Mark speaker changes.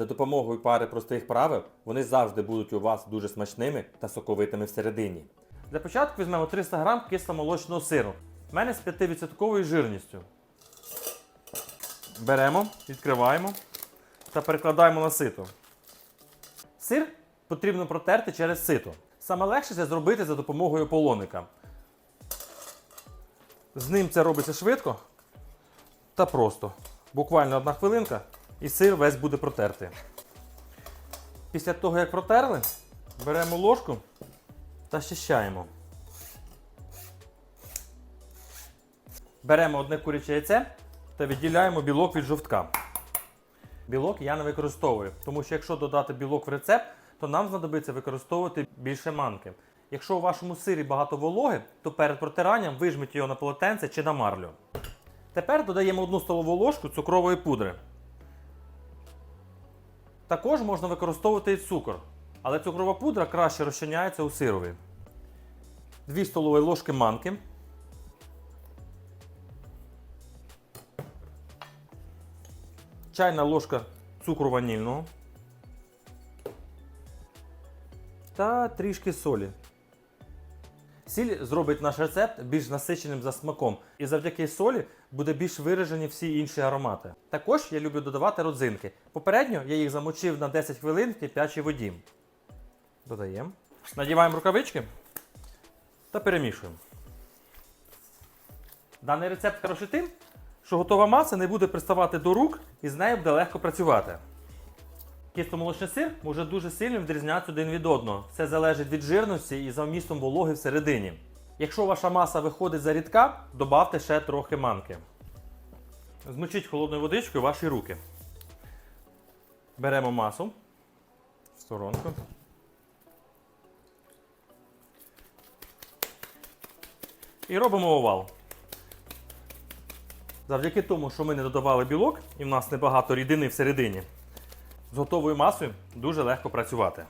Speaker 1: За допомогою пари простих правил вони завжди будуть у вас дуже смачними та соковитими всередині. Для початку візьмемо 300 г кисломолочного сиру. У мене з 5% жирністю. Беремо, відкриваємо та перекладаємо на сито. Сир потрібно протерти через сито. Саме легше це зробити за допомогою полоника. З ним це робиться швидко та просто. Буквально одна хвилинка і сир весь буде протертий. Після того, як протерли, беремо ложку та щищаємо. Беремо одне куряче яйце та відділяємо білок від жовтка. Білок я не використовую, тому що якщо додати білок в рецепт, то нам знадобиться використовувати більше манки. Якщо у вашому сирі багато вологи, то перед протиранням вижміть його на полотенце чи на марлю. Тепер додаємо одну столову ложку цукрової пудри. Також можна використовувати і цукор, але цукрова пудра краще розчиняється у сирові. 2 столові ложки манки. Чайна ложка цукру ванільного. Та трішки солі. Сіль зробить наш рецепт більш насиченим за смаком, і завдяки солі буде більш виражені всі інші аромати. Також я люблю додавати родзинки. Попередньо я їх замочив на 10 хвилин в кип'ячій воді. Додаємо. Надіваємо рукавички та перемішуємо. Даний рецепт хороший тим, що готова маса не буде приставати до рук і з нею буде легко працювати. Кисломолочний сир може дуже сильно відрізнятися один від одного. Це залежить від жирності і за вмістом вологи всередині. Якщо ваша маса виходить за рідка, додавте ще трохи манки. Змочіть холодною водичкою ваші руки. Беремо масу в сторонку. І робимо овал. Завдяки тому, що ми не додавали білок і в нас небагато рідини всередині, з готовою масою дуже легко працювати.